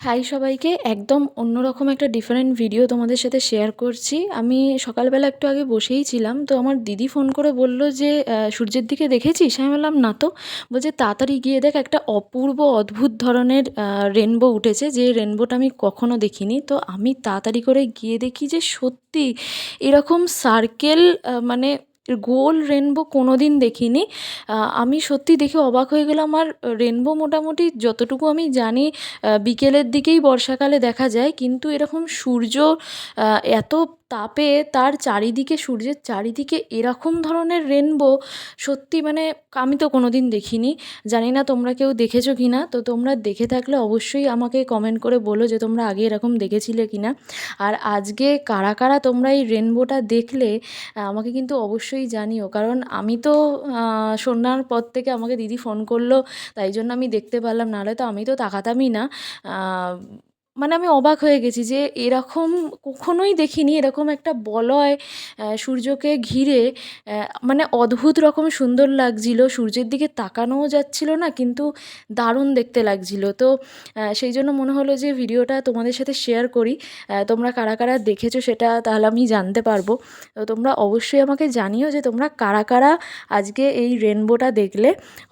High সবাইকে, একদম অন্যরকম একটা ডিফারেন্ট ভিডিও তোমাদের সাথে শেয়ার করছি। আমি সকালবেলা একটু আগে বসেই ছিলাম, তো আমার দিদি ফোন করে বলল যে সূর্যের দিকে দেখেছিস? আমি বললাম, না তো। বলছে, তাড়াতাড়ি গিয়ে দেখ, একটা অপূর্ব অদ্ভুত ধরনের রেনবো উঠেছে, যে রেনবোটা আমি কখনো দেখিনি। তো আমি তাড়াতাড়ি করে গিয়ে দেখি যে সত্যি এরকম সার্কেল মানে গোল রেনবো কোনো দিন দেখিনি আমি সত্যি দেখে অবাক হয়ে গেলাম। আর রেনবো মোটামুটি যতটুকু আমি জানি বিকেলের দিকেই বর্ষাকালে দেখা যায়। কিন্তু এরকম সূর্য এত তাপে তার চারিদিকে, সূর্যের চারিদিকে এরকম ধরনের রেনবো সত্যি মানে আমি তো কোনো দিন দেখিনি। জানি না তোমরা কেউ দেখেছ কি না তো তোমরা দেখে থাকলে অবশ্যই আমাকে কমেন্ট করে বলো যে তোমরা আগে এরকম দেখেছিলে কি না আর আজকে কারা কারা তোমরা এই রেনবোটা দেখলে আমাকে কিন্তু অবশ্যই জানিও। কারণ আমি তো সন্ধ্যার পর থেকে আমাকে দিদি ফোন করল, তাই জন্য আমি দেখতে পারলাম। নাহলে তো আমি তো তাকাতামই না। মানে আমি অবাক হয়ে গেছি যে এরকম কখনোই দেখিনি, এরকম একটা বলয় সূর্যকে ঘিরে মানে অদ্ভুত রকম সুন্দর লাগছিল। সূর্যের দিকে তাকানোও যাচ্ছিল না, কিন্তু দারুণ দেখতে লাগছিল। তো সেই জন্য মনে হলো যে ভিডিওটা তোমাদের সাথে শেয়ার করি। তোমরা কারা কারা দেখেছ সেটা তাহলে আমি জানতে পারব। তো তোমরা অবশ্যই আমাকে জানিও যে তোমরা কারা কারা আজকে এই রেনবোটা দেখলে।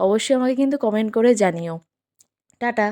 অবশ্যই আমাকে কিন্তু কমেন্ট করে জানিও। টাটা।